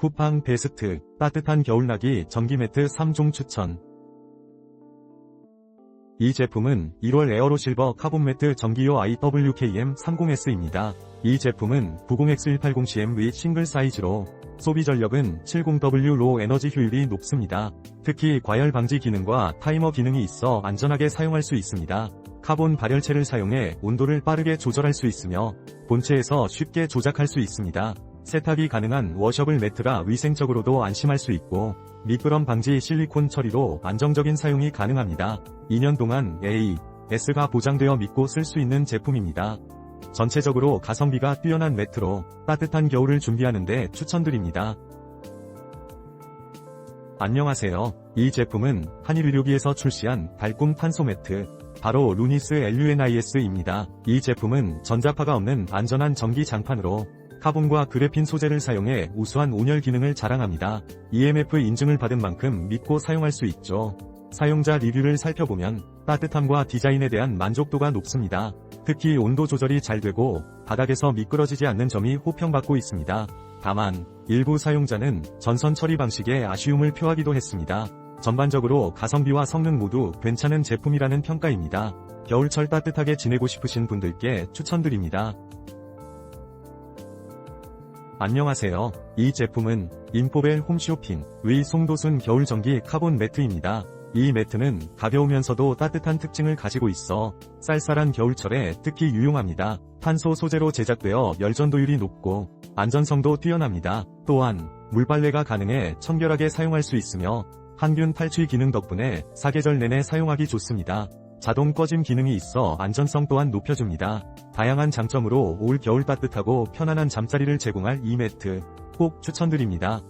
쿠팡 베스트 따뜻한 겨울나기 전기 매트 3종 추천 이 제품은 1월 에어로 실버 카본 매트 전기요 IWKM30S입니다. 이 제품은 90X180CM 위 싱글 사이즈로 소비 전력은 70W 로 에너지 효율이 높습니다. 특히 과열 방지 기능과 타이머 기능이 있어 안전하게 사용할 수 있습니다. 카본 발열체를 사용해 온도를 빠르게 조절할 수 있으며 본체에서 쉽게 조작할 수 있습니다. 세탁이 가능한 워셔블 매트라 위생적으로도 안심할 수 있고 미끄럼 방지 실리콘 처리로 안정적인 사용이 가능합니다. 2년 동안 A, S가 보장되어 믿고 쓸 수 있는 제품입니다. 전체적으로 가성비가 뛰어난 매트로 따뜻한 겨울을 준비하는데 추천드립니다. 안녕하세요. 이 제품은 한일 의료기에서 출시한 달꿈 탄소 매트, 바로 루니스 LUNIS입니다. 이 제품은 전자파가 없는 안전한 전기 장판으로 카본과 그래핀 소재를 사용해 우수한 온열 기능을 자랑합니다. EMF 인증을 받은 만큼 믿고 사용할 수 있죠. 사용자 리뷰를 살펴보면 따뜻함과 디자인에 대한 만족도가 높습니다. 특히 온도 조절이 잘 되고 바닥에서 미끄러지지 않는 점이 호평받고 있습니다. 다만 일부 사용자는 전선 처리 방식에 아쉬움을 표하기도 했습니다. 전반적으로 가성비와 성능 모두 괜찮은 제품이라는 평가입니다. 겨울철 따뜻하게 지내고 싶으신 분들께 추천드립니다. 안녕하세요. 이 제품은 인포벨 홈쇼핑 위 송도순 겨울전기 카본 매트입니다. 이 매트는 가벼우면서도 따뜻한 특징을 가지고 있어 쌀쌀한 겨울철에 특히 유용합니다. 탄소 소재로 제작되어 열전도율이 높고 안전성도 뛰어납니다. 또한 물빨래가 가능해 청결하게 사용할 수 있으며 항균 탈취 기능 덕분에 사계절 내내 사용하기 좋습니다. 자동 꺼짐 기능이 있어 안전성 또한 높여줍니다. 다양한 장점으로 올 겨울 따뜻하고 편안한 잠자리를 제공할 이 매트 꼭 추천드립니다.